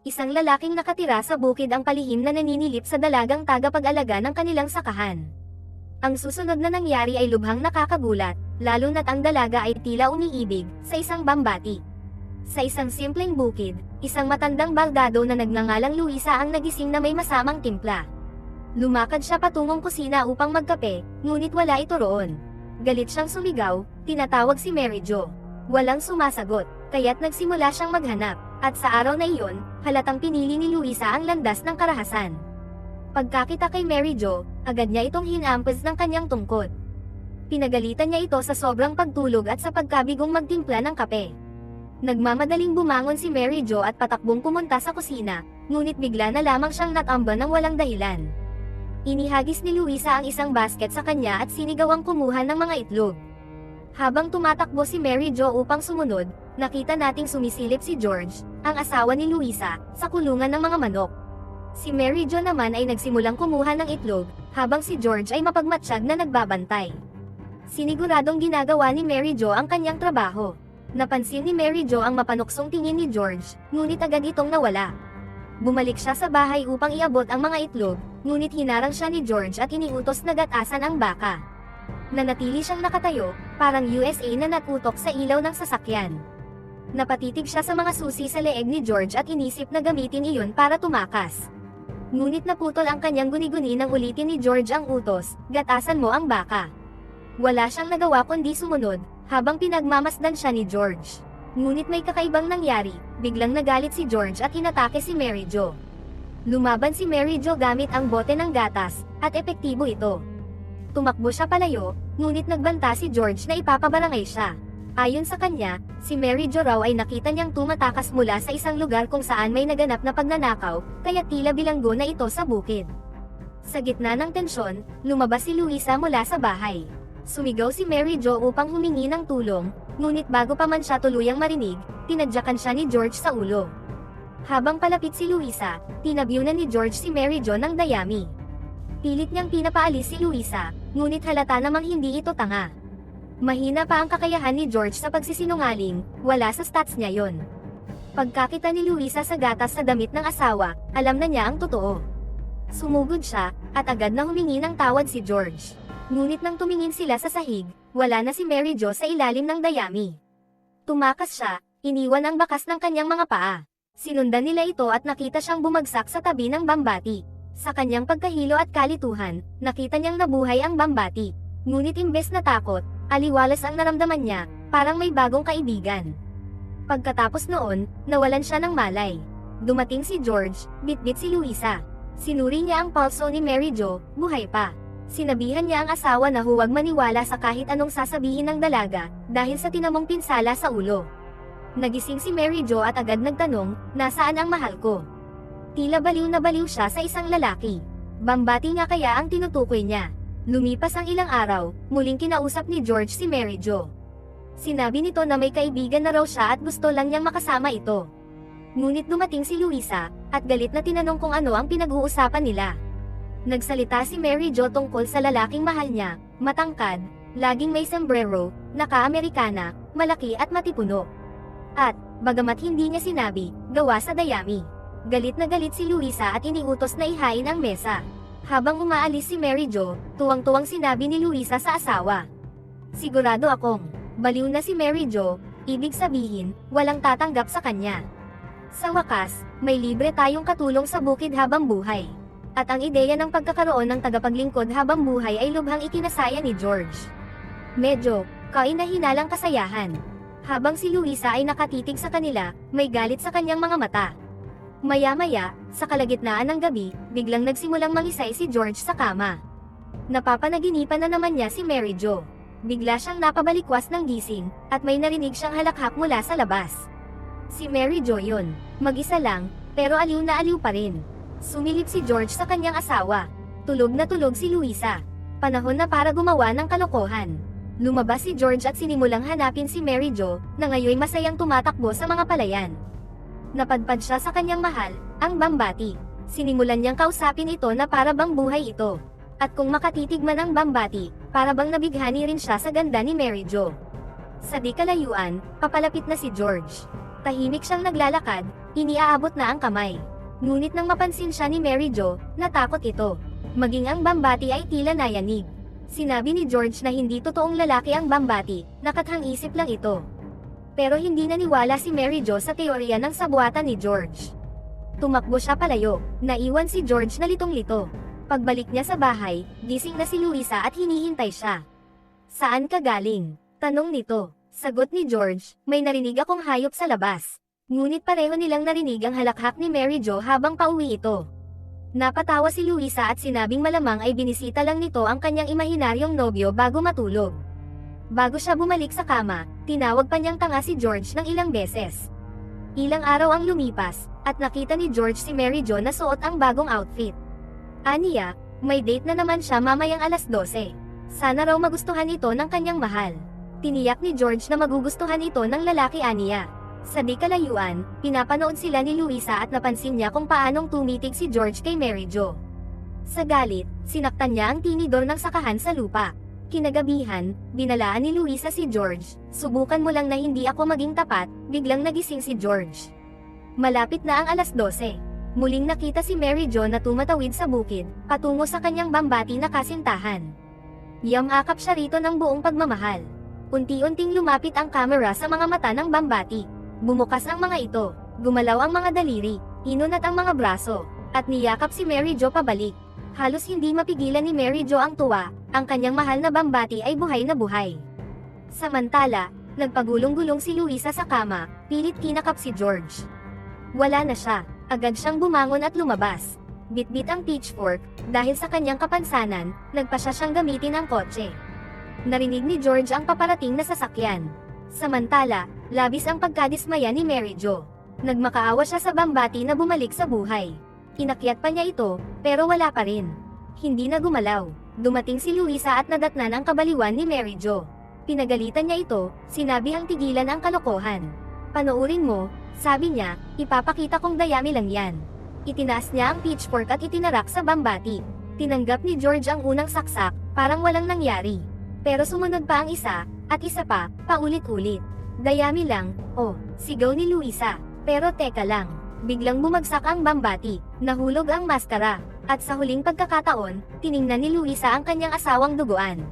isang lalaking nakatira sa bukid ang palihim na naninilip sa dalagang tagapag-alaga ng kanilang sakahan. Ang susunod na nangyari ay lubhang nakakagulat, lalo na't ang dalaga ay tila umiibig sa isang bambati. Sa isang simpleng bukid, isang matandang baldado na nagngangalang Luisa ang nagising na may masamang timpla. Lumakad siya patungong kusina upang magkape, ngunit wala ito roon. Galit siyang sumigaw, tinatawag si Mary Jo. Walang sumasagot, kaya't nagsimula siyang maghanap, at sa araw na iyon, halatang pinili ni Luisa ang landas ng karahasan. Pagkakita kay Mary Jo, agad niya itong hinampas ng kanyang tungkod. Pinagalitan niya ito sa sobrang pagtulog at sa pagkabigong magtimpla ng kape. Nagmamadaling bumangon si Mary Jo at patakbong pumunta sa kusina, ngunit bigla na lamang siyang natamba ng walang dahilan. Inihagis ni Luisa ang isang basket sa kanya at sinigawang kumuha ng mga itlog. Habang tumatakbo si Mary Jo upang sumunod, nakita nating sumisilip si George, ang asawa ni Luisa, sa kulungan ng mga manok. Si Mary Jo naman ay nagsimulang kumuha ng itlog, habang si George ay mapagmatsyag na nagbabantay. Siniguradong ginagawa ni Mary Jo ang kanyang trabaho. Napansin ni Mary Jo ang mapanuksong tingin ni George, ngunit agad itong nawala. Bumalik siya sa bahay upang iabot ang mga itlog, ngunit hinarang siya ni George at iniutos na gatasan ang baka. Nanatili siyang nakatayo, parang USA na natutok sa ilaw ng sasakyan. Napatitig siya sa mga susi sa leeg ni George at inisip na gamitin iyon para tumakas. Ngunit naputol ang kanyang guni-guni nang ulitin ni George ang utos, gatasan mo ang baka. Wala siyang nagawa kundi sumunod, habang pinagmamasdan siya ni George. Ngunit may kakaibang nangyari, biglang nagalit si George at inatake si Mary Jo. Lumaban si Mary Jo gamit ang bote ng gatas, at epektibo ito. Tumakbo siya palayo, ngunit nagbanta si George na ipapabarangay siya. Ayon sa kanya, si Mary Jo raw ay nakita niyang tumatakas mula sa isang lugar kung saan may naganap na pagnanakaw, kaya tila bilanggo na ito sa bukid. Sa gitna ng tensyon, lumabas si Luisa mula sa bahay. Sumigaw si Mary Jo upang humingi ng tulong, ngunit bago pa man siya tuluyang marinig, tinadyakan siya ni George sa ulo. Habang palapit si Luisa, tinabyunan ni George si Mary Jo ng dayami. Pilit niyang pinapaalis si Luisa, ngunit halata namang hindi ito tanga. Mahina pa ang kakayahan ni George sa pagsisinungaling, wala sa stats niya yon. Pagkakita ni Luisa sa gatas sa damit ng asawa, alam na niya ang totoo. Sumugod siya, at agad na humingi ng tawad si George. Ngunit nang tumingin sila sa sahig, wala na si Mary Jo sa ilalim ng dayami. Tumakas siya, iniwan ang bakas ng kanyang mga paa. Sinundan nila ito at nakita siyang bumagsak sa tabi ng bambati. Sa kanyang pagkahilo at kalituhan, nakita niyang nabuhay ang bambati. Ngunit imbes na takot, aliwalas ang naramdaman niya, parang may bagong kaibigan. Pagkatapos noon, nawalan siya ng malay. Dumating si George, bitbit si Luisa. Sinuri niya ang pulso ni Mary Jo, buhay pa. Sinabihan niya ang asawa na huwag maniwala sa kahit anong sasabihin ng dalaga, dahil sa tinamong pinsala sa ulo. Nagising si Mary Jo at agad nagtanong, nasaan ang mahal ko? Tila baliw na baliw siya sa isang lalaki. Bambati nga kaya ang tinutukoy niya. Lumipas ang ilang araw, muling kinausap ni George si Mary Jo. Sinabi nito na may kaibigan na raw siya at gusto lang niyang makasama ito. Ngunit dumating si Luisa, at galit na tinanong kung ano ang pinag-uusapan nila. Nagsalita si Mary Jo tungkol sa lalaking mahal niya, matangkad, laging may sombrero, naka-Amerikana, malaki at matipuno. At, bagamat hindi niya sinabi, gawa sa dayami. Galit na galit si Luisa at iniutos na ihain ang mesa. Habang umaalis si Mary Jo, tuwang-tuwang sinabi ni Luisa sa asawa. Sigurado akong, baliw na si Mary Jo, ibig sabihin, walang tatanggap sa kanya. Sa wakas, may libre tayong katulong sa bukid habang buhay. At ang ideya ng pagkakaroon ng tagapaglingkod habang buhay ay lubhang ikinasaya ni George. Medyo, kainahinalang kasayahan. Habang si Luisa ay nakatitig sa kanila, may galit sa kanyang mga mata. Maya-maya, sa kalagitnaan ng gabi, biglang nagsimulang mangisay si George sa kama. Napapanaginipan na naman niya si Mary Jo. Bigla siyang napabalikwas ng gising, at may narinig siyang halakhak mula sa labas. Si Mary Jo yun, mag-isa lang, pero aliw na aliw pa rin. Sumilip si George sa kanyang asawa. Tulog na tulog si Luisa. Panahon na para gumawa ng kalokohan. Lumabas si George at sinimulang hanapin si Mary Jo, na ngayon masayang tumatakbo sa mga palayan. Napadpad siya sa kanyang mahal, ang Bambati. Sinimulan niyang kausapin ito na para bang buhay ito. At kung makatitig man ang Bambati, para bang nabighani rin siya sa ganda ni Mary Jo. Sa di kalayuan, papalapit na si George. Tahimik siyang naglalakad, iniaabot na ang kamay. Ngunit nang mapansin siya ni Mary Jo, natakot ito. Maging ang bambati ay tila nayanig. Sinabi ni George na hindi totoong lalaki ang bambati, nakathang isip lang ito. Pero hindi naniwala si Mary Jo sa teorya ng sabuatan ni George. Tumakbo siya palayo, naiwan si George na litong-lito. Pagbalik niya sa bahay, gising na si Luisa at hinihintay siya. Saan ka galing? Tanong nito. Sagot ni George, may narinig akong hayop sa labas. Ngunit pareho nilang narinig ang halakhak ni Mary Jo habang pauwi ito. Napatawa si Luisa at sinabing malamang ay binisita lang nito ang kanyang imahinaryong nobyo bago matulog. Bago siya bumalik sa kama, tinawag pa niyang tanga si George ng ilang beses. Ilang araw ang lumipas, at nakita ni George si Mary Jo na suot ang bagong outfit. Aniya, may date na naman siya mamayang alas 12. Sana raw magustuhan ito ng kanyang mahal. Tiniyak ni George na magugustuhan ito ng lalaki Aniya. Sa di kalayuan, pinapanood sila ni Luisa at napansin niya kung paanong tumitig si George kay Mary Jo. Sa galit, sinaktan niya ang tinidor ng sakahan sa lupa. Kinagabihan, binalaan ni Luisa si George, subukan mo lang na hindi ako maging tapat, biglang nagising si George. Malapit na ang alas 12. Muling nakita si Mary Jo na tumatawid sa bukid, patungo sa kanyang bambati na kasintahan. Yamakap siya rito ng buong pagmamahal. Unti-unting lumapit ang camera sa mga mata ng bambati. Bumukas ang mga ito, gumalaw ang mga daliri, inunat ang mga braso, at niyakap si Mary Jo pabalik. Halos hindi mapigilan ni Mary Jo ang tuwa, ang kanyang mahal na bambati ay buhay na buhay. Samantala, nagpagulong-gulong si Luisa sa kama, pilit kinakap si George. Wala na siya, agad siyang bumangon at lumabas. Bitbit ang pitchfork, dahil sa kanyang kapansanan, nagpa siya siyang gamitin ang kotse. Narinig ni George ang paparating na sasakyan. Samantala, labis ang pagkadismaya ni Mary Jo. Nagmakaawa siya sa bambati na bumalik sa buhay. Inakyat pa niya ito, pero wala pa rin. Hindi na gumalaw. Dumating si Luisa at nadatnan ang kabaliwan ni Mary Jo. Pinagalitan niya ito, sinabi ang tigilan ang kalokohan. Panoorin mo, sabi niya, ipapakita kong dayami lang yan. Itinaas niya ang pitchfork at itinarak sa bambati. Tinanggap ni George ang unang saksak, parang walang nangyari. Pero sumunod pa ang isa, at isa pa, paulit-ulit. Dayami lang, oh, sigaw ni Luisa. Pero teka lang, biglang bumagsak ang bambati, nahulog ang maskara, at sa huling pagkakataon, tiningnan ni Luisa ang kanyang asawang duguan.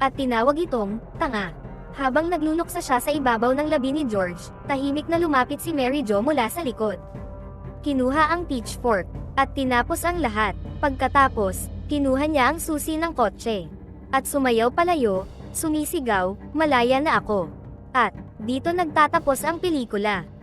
At tinawag itong, tanga. Habang nagluluksa siya sa ibabaw ng labi ni George, tahimik na lumapit si Mary Jo mula sa likod. Kinuha ang pitchfork, at tinapos ang lahat. Pagkatapos, kinuha niya ang susi ng kotse. At sumayaw palayo, sumisigaw, malaya na ako. At, dito nagtatapos ang pelikula.